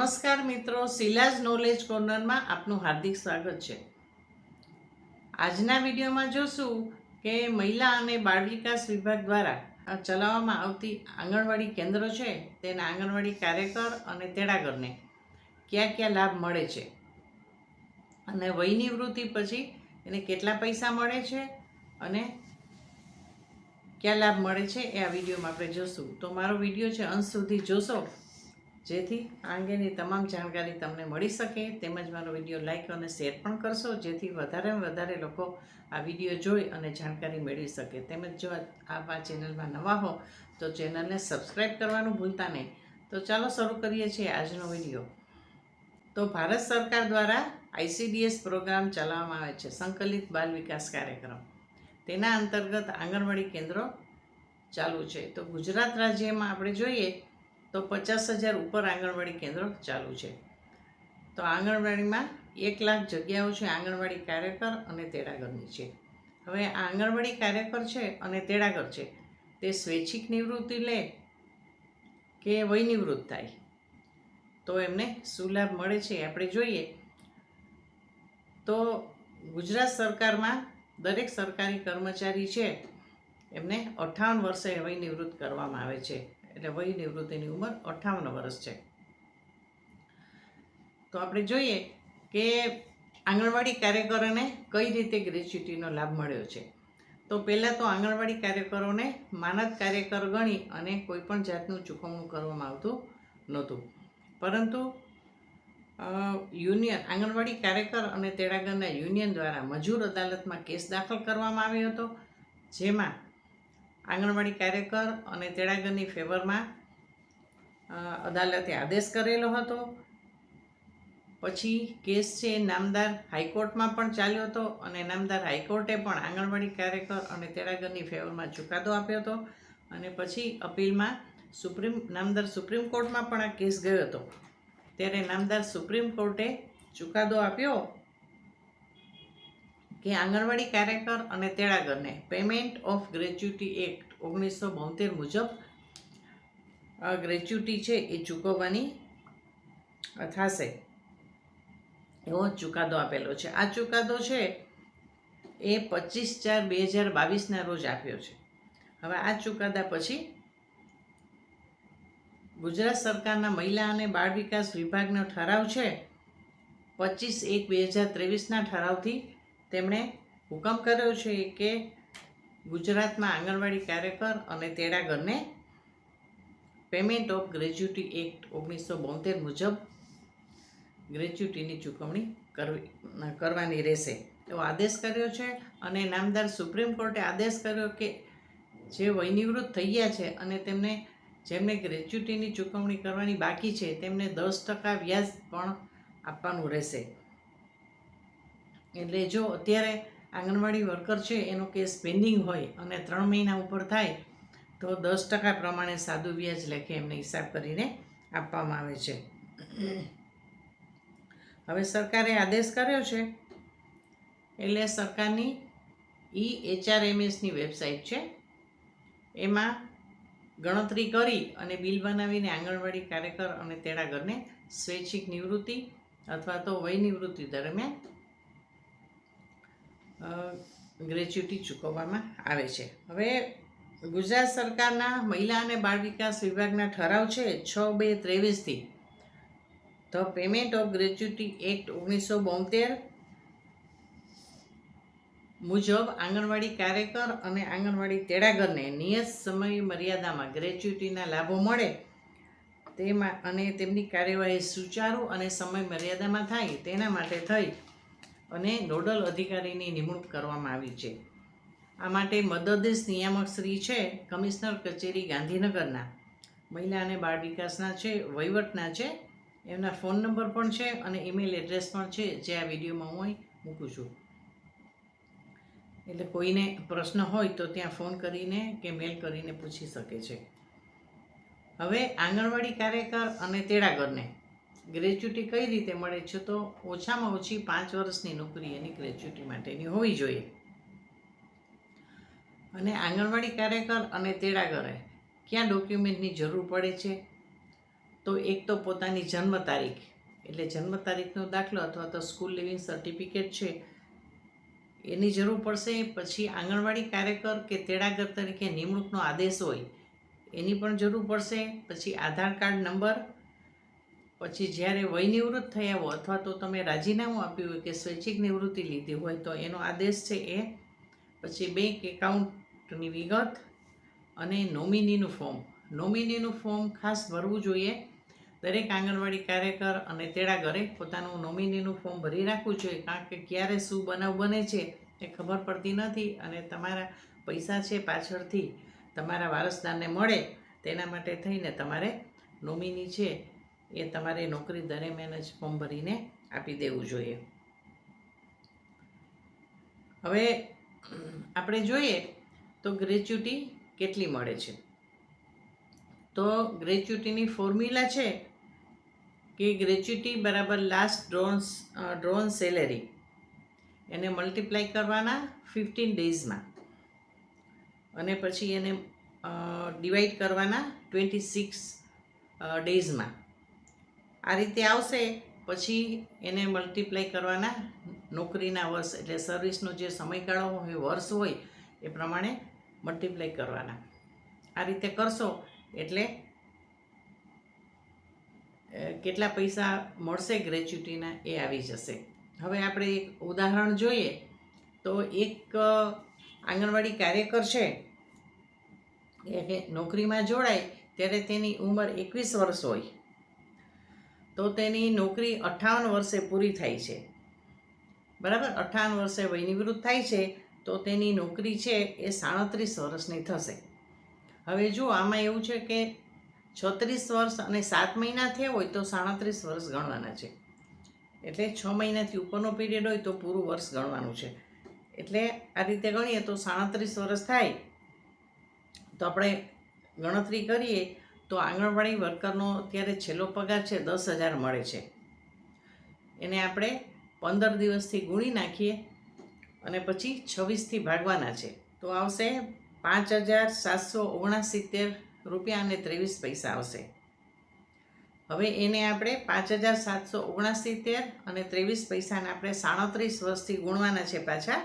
નમસ્કાર મિત્રો શિલાજ નોલેજ કોર્નરમાં આપનું હાર્દિક સ્વાગત છે. આજના વિડીયોમાં જોશું કે મહિલા અને બાળ વિકાસ વિભાગ દ્વારા ચલાવવામાં આવતી આંગણવાડી કેન્દ્રો છે, તેના આંગણવાડી કાર્યકર અને તેડાગરને કયા કયા લાભ મળે છે અને વય નિવૃત્તિ પછી એને કેટલા પૈસા મળે છે અને કયા લાભ મળે છે એ આ વિડીયોમાં આપણે જોશું. તો મારો વીડિયો છે અંત સુધી જોશો. જેથી આ અંગેની તમામ જાણકારી તમને મળી શકે. તેમજ મારો વીડિયો લાઇક અને શેર પણ કરશો, જેથી વધારે વધારે લોકો આ વીડિયો જોઈ અને જાણકારી મેળવી શકે. તેમજ જો આપ આ ચેનલમાં નવા હો, તો ચેનલને સબસ્ક્રાઈબ કરવાનું ભૂલતા નહીં. તો ચાલો શરૂ કરીએ છીએ આજનો વીડિયો. તો ભારત સરકાર દ્વારા આઈસીડીએસ પ્રોગ્રામ ચલાવવામાં આવે છે, સંકલિત બાલ વિકાસ કાર્યક્રમ. તેના અંતર્ગત આંગણવાડી કેન્દ્રો ચાલુ છે. તો ગુજરાત રાજ્યમાં આપણે જોઈએ તો પચાસ હજાર ઉપર આંગણવાડી કેન્દ્રો ચાલુ છે. તો આંગણવાડીમાં એક લાખ જગ્યાઓ છે, આંગણવાડી કાર્યકર અને તેડાગરની છે. હવે આંગણવાડી કાર્યકર છે અને તેડાગર છે. તે સ્વૈચ્છિક નિવૃત્તિ લે કે વયનિવૃત્ત થાય? તો એમને શું લાભ મળે છે આપણે જોઈએ. તો ગુજરાત સરકારમાં દરેક સરકારી કર્મચારી છે, એમને અઠ્ઠાવન વર્ષે વય નિવૃત્ત કરવામાં આવે છે. એટલે વય નિવૃત્તિની ઉંમર અઠ્ઠાવન વર્ષ છે. તો આપણે જોઈએ કે આંગણવાડી કાર્યકરોને કઈ રીતે ગ્રેચ્યુટીનો લાભ મળ્યો છે. તો પહેલાં તો આંગણવાડી કાર્યકરોને માનદ કાર્યકર ગણી અને કોઈ પણ જાતનું ચૂકવણું કરવામાં આવતું નહોતું. પરંતુ યુનિયન આંગણવાડી કાર્યકર અને તેડાગરના યુનિયન દ્વારા મજૂર અદાલતમાં કેસ દાખલ કરવામાં આવ્યો હતો. જેમાં આંગણવાડી કાર્યકર અને તેડાગરની ફેવરમાં અદાલતે આદેશ કરેલો હતો. પછી કેસ છે નામદાર હાઈકોર્ટમાં પણ ચાલ્યો હતો અને નામદાર હાઈકોર્ટે પણ આંગણવાડી કાર્યકર અને તેડાગરની ફેવરમાં ચુકાદો આપ્યો હતો. અને પછી અપીલમાં સુપ્રીમ, નામદાર સુપ્રીમ કોર્ટમાં પણ આ કેસ ગયો હતો. ત્યારે નામદાર સુપ્રીમ કોર્ટે ચુકાદો આપ્યો કે આંગણવાડી કાર્યકર અને તેડાગરને પેમેન્ટ ઓફ ગ્રેચ્યુટી એક્ટ ઓગણીસો બોતેર મુજબ ગ્રેચ્યુટી છે એ ચૂકવવાની થશે. એવો ચુકાદો આપેલો છે. આ ચુકાદો છે એ પચીસ ચાર બે હજાર બાવીસના રોજ આપ્યો છે. હવે આ ચુકાદા પછી ગુજરાત સરકારના મહિલા અને બાળ વિકાસ વિભાગનો ઠરાવ છે. પચીસ એક બે હજાર ત્રેવીસના ઠરાવથી તેમણે હુકમ કર્યો છે કે ગુજરાતમાં આંગણવાડી કાર્યકર અને તેડાગરને પેમેન્ટ ઓફ ગ્રેજ્યુટી એક્ટ ઓગણીસો બોતેર મુજબ ગ્રેજ્યુટીની ચૂકવણી કરવી કરવાની રહેશે. એવો આદેશ કર્યો છે અને નામદાર સુપ્રીમ કોર્ટે આદેશ કર્યો કે જે વયનિવૃત્ત થઈ ગયા છે અને તેમને, જેમને ગ્રેજ્યુટીની ચૂકવણી કરવાની બાકી છે તેમને દસ ટકા વ્યાજ પણ આપવાનું રહેશે. એટલે જો અત્યારે આંગણવાડી વર્કર છે, એનો કેસ પેન્ડિંગ હોય અને ત્રણ મહિના ઉપર થાય, તો દસ ટકા પ્રમાણે સાદું વ્યાજ લેખે એમને હિસાબ કરીને આપવામાં આવે છે. હવે સરકારે આદેશ કર્યો છે, એટલે સરકારની ઈ એચઆરએમએસની વેબસાઇટ છે, એમાં ગણતરી કરી અને બિલ બનાવીને આંગણવાડી કાર્યકર અને તેડાગરને સ્વૈચ્છિક નિવૃત્તિ અથવા તો વય નિવૃત્તિ દરમિયાન ગ્રેચ્યુટી ચૂકવવામાં આવે છે. હવે ગુજરાત સરકારના મહિલા અને બાળ વિકાસ વિભાગના ઠરાવ છે છ બે ત્રેવીસથી. The payment of gratuity act ઓગણીસો બોતેર મુજબ આંગણવાડી કાર્યકર અને આંગણવાડી તેડાગરને નિયત સમય મર્યાદામાં ગ્રેચ્યુટીના લાભો મળે. તેમાં અને તેમની કાર્યવાહી સુચારુ અને સમય મર્યાદામાં થાય તેના માટે થઈ. અને નોડલ અધિકારીની નિમણૂક કરવામાં આવી છે. આ માટે મદદનીશ નિયામક શ્રી છે કમિશનર કચેરી ગાંધીનગરના. મહિલા અને બાળ વિકાસના છે, વહીવટના છે, એમના ફોન નંબર પણ છે અને ઈમેલ એડ્રેસ પણ છે, જે આ વિડીયોમાં હું મૂકું છું. એટલે કોઈને પ્રશ્ન હોય તો ત્યાં ફોન કરીને કે મેલ કરીને પૂછી શકે છે. હવે આંગણવાડી કાર્યકર અને તેડાગરને. ગ્રેચ્યુટી કઈ રીતે મળે છે તો ઓછામાં ઓછી પાંચ વર્ષની નોકરી એની ગ્રેચ્યુટી માટેની હોવી જોઈએ. અને આંગણવાડી કાર્યકર અને તેડાગરે ક્યાં ડોક્યુમેન્ટની જરૂર પડે છે? તો એક તો પોતાની જન્મ તારીખ, એટલે જન્મ તારીખનો દાખલો અથવા તો સ્કૂલ લિવિંગ સર્ટિફિકેટ છે, એની જરૂર પડશે. પછી આંગણવાડી કાર્યકર કે તેડાગર તરીકે નિમણૂકનો આદેશ હોય, એની પણ જરૂર પડશે. પછી આધાર કાર્ડ નંબર પછી જ્યારે વય નિવૃત્ત થયા હો અથવા તો તમે રાજીનામું આપ્યું હોય કે સ્વૈચ્છિક નિવૃત્તિ લીધી હોય તો એનો આદેશ છે એ, પછી બેંક એકાઉન્ટની વિગત અને નોમિનીનું ફોર્મ નોમિનીનું ફોર્મ ખાસ ભરવું જોઈએ. દરેક આંગણવાડી કાર્યકર અને તેડાગરે પોતાનું નોમિનીનું ફોર્મ ભરી રાખવું જોઈએ, કારણ કે ક્યારે શું બનાવ બને છે એ ખબર પડતી નથી અને તમારા પૈસા છે પાછળથી તમારા વારસદારને મળે તેના માટે થઈને તમારે નોમિની છે એ તમારે નોકરી દરમિયાન જ ફોર્મ ભરીને આપી દેવું જોઈએ. હવે, આપણે જોઈએ તો ગ્રેચ્યુટી કેટલી મળે છે? તો ગ્રેચ્યુટીની ફોર્મ્યુલા છે કે ગ્રેચ્યુટી બરાબર લાસ્ટ ડ્રોન્સ ડ્રોન સેલેરી એને મલ્ટીપ્લાય કરવાના ફિફ્ટીન ડેઝમાં અને પછી એને ડિવાઈડ કરવાના ટ્વેન્ટી સિક્સ ડેઝમાં આ રીતે આવશે, પછી એને મલ્ટીપ્લાય કરવાના નોકરીના વર્ષ, એટલે સર્વિસનો જે સમયગાળો હોય વર્ષ હોય, એ પ્રમાણે મલ્ટીપ્લાય કરવાના. આ રીતે કરશો, એટલે કેટલા પૈસા મળશે ગ્રેચ્યુટીના એ આવી જશે. હવે આપણે એક ઉદાહરણ જોઈએ, તો એક આંગણવાડી કાર્યકર છે, એ નોકરીમાં જોડાય, ત્યારે તેની ઉંમર એકવીસ વર્ષ હોય. તો તેની નોકરી અઠ્ઠાવન વર્ષે પૂરી થાય છે. બરાબર? અઠ્ઠાવન વર્ષે વયનિવૃત્ત થાય છે, તો તેની નોકરી છે એ સાડત્રીસ વર્ષની થશે. હવે જો આમાં એવું છે કે છત્રીસ વર્ષ અને સાત મહિના થયા હોય તો સાડત્રીસ વર્ષ ગણવાના છે. એટલે છ મહિનાથી ઉપરનો પીરિયડ હોય તો પૂરું વર્ષ ગણવાનું છે. એટલે આ રીતે ગણીએ તો સાડત્રીસ વર્ષ થાય. તો આપણે ગણતરી કરીએ તો આંગણવાડી વર્કરનો અત્યારે છેલ્લો પગાર છે, દસ હજાર મળે છે. એને આપણે પંદર દિવસથી ગુણી નાખીએ અને પછી છવ્વીસથી ભાગવાના છે. તો આવશે પાંચ હજાર સાતસો ઓગણસિત્તેર રૂપિયા અને ત્રેવીસ પૈસા આવશે. હવે એને આપણે પાંચ હજાર સાતસો ઓગણસિત્તેર અને ત્રેવીસ પૈસાને આપણે સાડત્રીસ વર્ષથી ગુણવાના છે પાછા.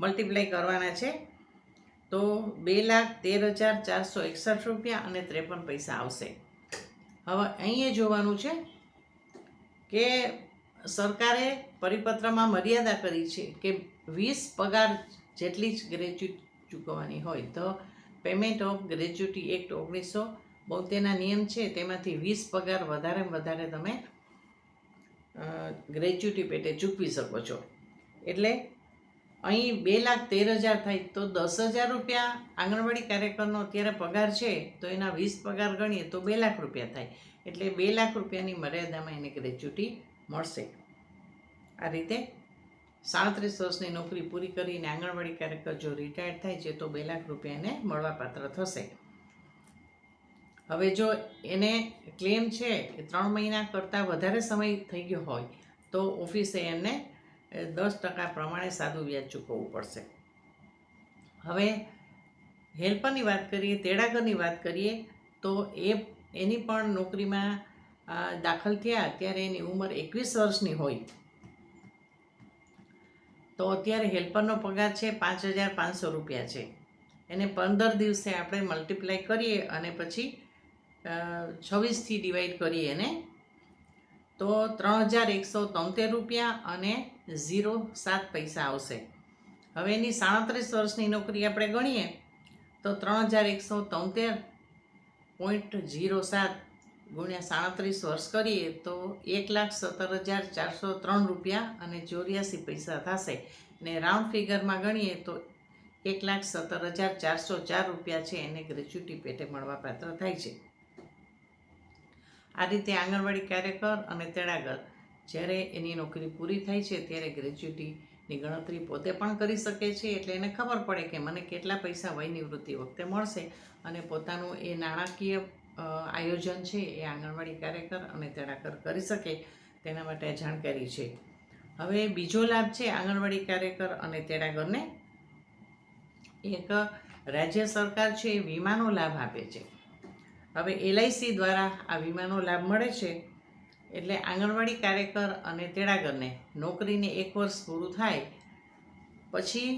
મલ્ટીપ્લાય કરવાના છે. તો બે લાખ તેર હજાર ચારસો એકસઠ રૂપિયા અને ત્રેપન પૈસા આવશે. હવે અહીંયા જોવાનું છે કે સરકારે પરિપત્રમાં મર્યાદા કરી છે કે વીસ પગાર જેટલી જ ગ્રેજ્યુટી ચૂકવવાની હોય. તો પેમેન્ટ ઓફ ગ્રેજ્યુટી એક્ટ ઓગણીસો બોતેરના નિયમ છે, તેમાંથી વીસ પગાર વધારે વધારે તમે ગ્રેજ્યુટી પેટે ચૂકવી શકો છો. એટલે અહીં બે લાખ તેર હજાર થાય તો દસ હજાર રૂપિયા આંગણવાડી કાર્યકરનો અત્યારે પગાર છે, તો એના વીસ પગાર ગણીએ તો બે લાખ રૂપિયા થાય. એટલે બે લાખ રૂપિયાની મર્યાદામાં એને ગ્રેચ્યુટી મળશે. આ રીતે સાડત્રીસ વર્ષની નોકરી પૂરી કરીને આંગણવાડી કાર્યકર જો રિટાયર્ડ થાય છે, તો બે લાખ રૂપિયા એને મળવાપાત્ર થશે. હવે જો એને ક્લેમ છે એ ત્રણ મહિના કરતાં વધારે સમય થઈ ગયો હોય, તો ઓફિસે એમને એ દસ ટકા પ્રમાણે સાદું વ્યાજ ચૂકવવું પડશે. હવે હેલ્પરની વાત કરીએ, તેડાગરની વાત કરીએ, તો એ એની પણ નોકરીમાં દાખલ થયા ત્યારે એની ઉંમર એકવીસ વર્ષની હોય. તો અત્યારે હેલ્પરનો પગાર છે પાંચ હજાર પાંચસો રૂપિયા છે. એને પંદર દિવસે આપણે મલ્ટીપ્લાય કરીએ અને પછી છવ્વીસથી ડિવાઈડ કરીએ એને તો ત્રણ હજાર એકસો તોતેર રૂપિયા અને ઝીરો સાત પૈસા આવશે. હવે એની સાડત્રીસ વર્ષની નોકરી આપણે ગણીએ, તો ત્રણ હજાર એકસો તોતેર પોઈન્ટ ઝીરો સાત ગુણ્યા સાડત્રીસ વર્ષ કરીએ, તો એક લાખ સત્તર હજાર ચારસો ત્રણ રૂપિયા અને ચોર્યાસી પૈસા થશે. ને રાઉન્ડ ફિગરમાં ગણીએ, તો એક લાખ સત્તર હજાર ચારસો ચાર રૂપિયા છે, એને ગ્રેચ્યુટી પેટે મળવાપાત્ર થાય છે. આ રીતે આંગણવાડી કાર્યકર અને તેડાગર. જ્યારે એની નોકરી પૂરી થાય છે, ત્યારે ગ્રેજ્યુટીની ગણતરી પોતે પણ કરી શકે છે, એટલે એને ખબર પડે કે મને કેટલા પૈસા વય નિવૃત્તિ વખતે મળશે અને પોતાનું એ નાણાકીય આયોજન છે, એ આંગણવાડી કાર્યકર અને તેડાગર કરી શકે તેના માટે જાણકારી છે. હવે બીજો લાભ છે આંગણવાડી કાર્યકર અને તેડાગરને. એક રાજ્ય સરકાર છે એ વીમાનો લાભ આપે છે. હવે એલઆઈસી દ્વારા આ વીમાનો લાભ મળે છે એટલે આંગણવાડી કાર્યકર અને તેડાગરને નોકરીને એક વર્ષ પૂરું થાય, પછી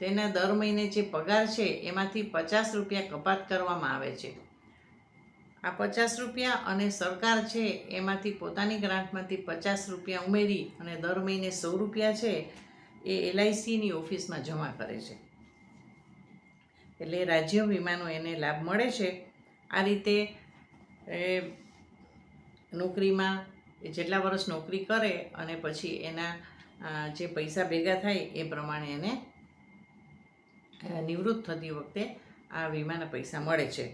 તેના દર મહિને જે પગાર છે એમાંથી પચાસ રૂપિયા કપાત કરવામાં આવે છે. આ પચાસ રૂપિયા અને સરકાર છે એમાંથી પોતાની ગ્રાન્ટમાંથી પચાસ રૂપિયા ઉમેરી અને દર મહિને સો રૂપિયા છે એ એલઆઈસીની ઓફિસમાં જમા કરે છે. એટલે રાજ્ય વીમાનો એને લાભ મળે છે. આ રીતે નોકરીમાં જેટલા વર્ષ નોકરી કરે અને પછી એના જે પૈસા ભેગા થાય એ પ્રમાણે એને નિવૃત્ત થતી વખતે આ વીમાના પૈસા મળે છે.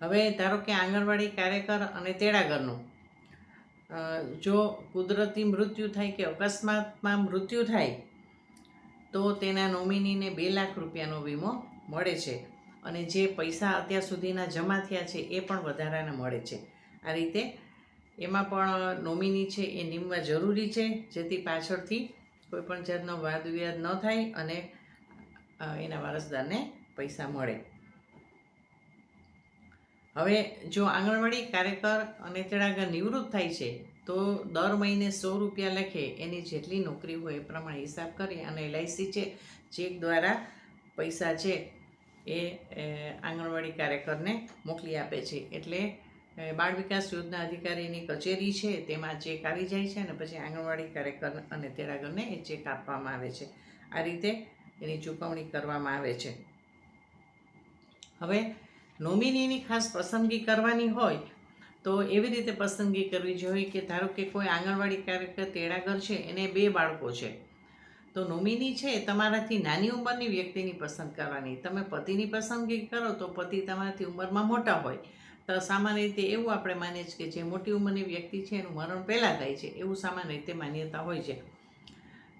હવે ધારો કે આંગણવાડી કાર્યકર અને તેડાગરનું જો કુદરતી મૃત્યુ થાય કે અકસ્માતમાં મૃત્યુ થાય, તો તેના નોમિનીને બે લાખ રૂપિયાનો વીમો મળે છે. અને જે પૈસા અત્યાર સુધીના જમા થયા છે એ પણ વધારાના મળે છે. આ રીતે એમાં પણ નોમિની છે એ નીમવા જરૂરી છે, જેથી પાછળથી કોઈપણ જાતનો વાદ વિવાદ ન થાય અને એના વારસદારને પૈસા મળે. હવે જો આંગણવાડી કાર્યકર અને તેડાગર નિવૃત્ત થાય છે, તો દર મહિને સો રૂપિયા લખે, એની જેટલી નોકરી હોય એ પ્રમાણે હિસાબ કરી અને એલઆઈસી છે ચેક દ્વારા પૈસા છે એ આંગણવાડી કાર્યકરને મોકલી આપે છે. એટલે બાળ વિકાસ યોજના અધિકારીની કચેરી છે, તેમાં ચેક આવી જાય છે અને પછી આંગણવાડી કાર્યકર અને તેડાગરને એ ચેક આપવામાં આવે છે. આ રીતે એની ચૂકવણી કરવામાં આવે છે. હવે, નોમિનીની ખાસ પસંદગી કરવાની હોય, તો એવી રીતે પસંદગી કરવી જોઈએ કે ધારો કે કોઈ આંગણવાડી કાર્યકર તેડાગર છે, એને બે બાળકો છે. તો નોમિની છે તમારાથી નાની ઉંમરની વ્યક્તિની પસંદ કરવાની. તમે પતિની પસંદગી કરો તો પતિ તમારાથી ઉંમરમાં મોટા હોય. તો સામાન્ય રીતે એવું આપણે માનીએ છીએ કે જે મોટી ઉંમરની વ્યક્તિ છે એનું મરણ પહેલાં થાય છે, એવું સામાન્ય રીતે માન્યતા હોય છે.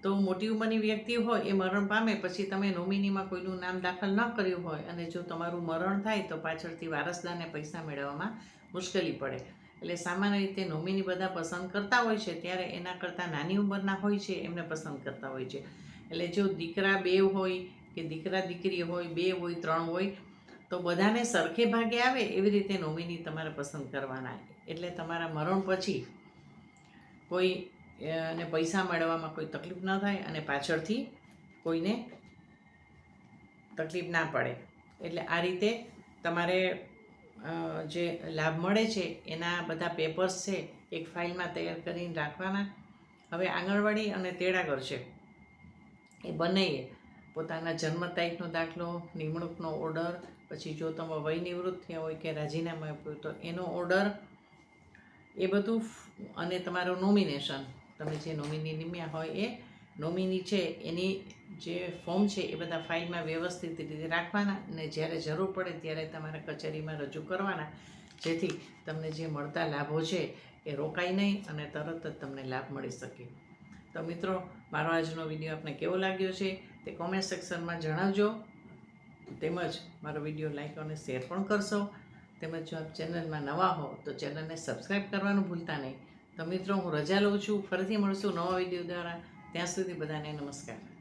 તો મોટી ઉંમરની વ્યક્તિ હોય એ મરણ પામે પછી તમે નોમિનીમાં કોઈનું નામ દાખલ ન કર્યું હોય અને જો તમારું મરણ થાય તો પાછળથી વારસદારને પૈસા મેળવવામાં મુશ્કેલી પડે. એટલે સામાન્ય રીતે નોમિની બધા પસંદ કરતા હોય છે, ત્યારે એના કરતાં નાની ઉંમરના હોય છે, એમને પસંદ કરતા હોય છે. એટલે જો દીકરા બે હોય કે દીકરા દીકરી હોય, બે હોય, ત્રણ હોય, તો બધાને સરખે ભાગે આવે એવી રીતે નોમિની તમારે પસંદ કરવાના. એટલે તમારા મરણ પછી કોઈ ને પૈસા મેળવવામાં કોઈ તકલીફ ન થાય અને પાછળથી કોઈને તકલીફ ના પડે. એટલે આ રીતે તમારે જે લાભ મળે છે, એના બધા પેપર્સ છે, એક ફાઇલમાં તૈયાર કરીને રાખવાના. હવે આંગણવાડી અને તેડાગર છે. એ બંનેએ પોતાના જન્મ તારીખનો દાખલો, નિમણૂકનો ઓર્ડર પછી જો તમે વય નિવૃત્ત થયા હોય કે રાજીનામું આપ્યું તો એનો ઓર્ડર એ બધું અને તમારું નોમિનેશન તમે જે નોમિની નિમ્યા હોય એ નોમિની છે, એની જે ફોર્મ છે, એ બધા ફાઇલમાં વ્યવસ્થિત રીતે રાખવાના અને જ્યારે જરૂર પડે ત્યારે તમારા કચેરીમાં રજૂ કરવાના. જેથી તમને જે મળતા લાભો છે, એ રોકાય નહીં અને તરત જ તમને લાભ મળી શકે. તો મિત્રો, મારો આજનો વીડિયો આપને કેવો લાગ્યો છે, તે કોમેન્ટ સેક્શનમાં જણાવજો. તેમજ મારો વીડિયો લાઈક અને શેર પણ કરશો. તેમજ જો આપ ચેનલમાં નવા હો, તો ચેનલને સબસ્ક્રાઈબ કરવાનું ભૂલતા નહીં. તો મિત્રો, હું રજા લઉં છું. ફરીથી મળશું નવા વીડિયો દ્વારા. ત્યાં સુધી બધાને નમસ્કાર.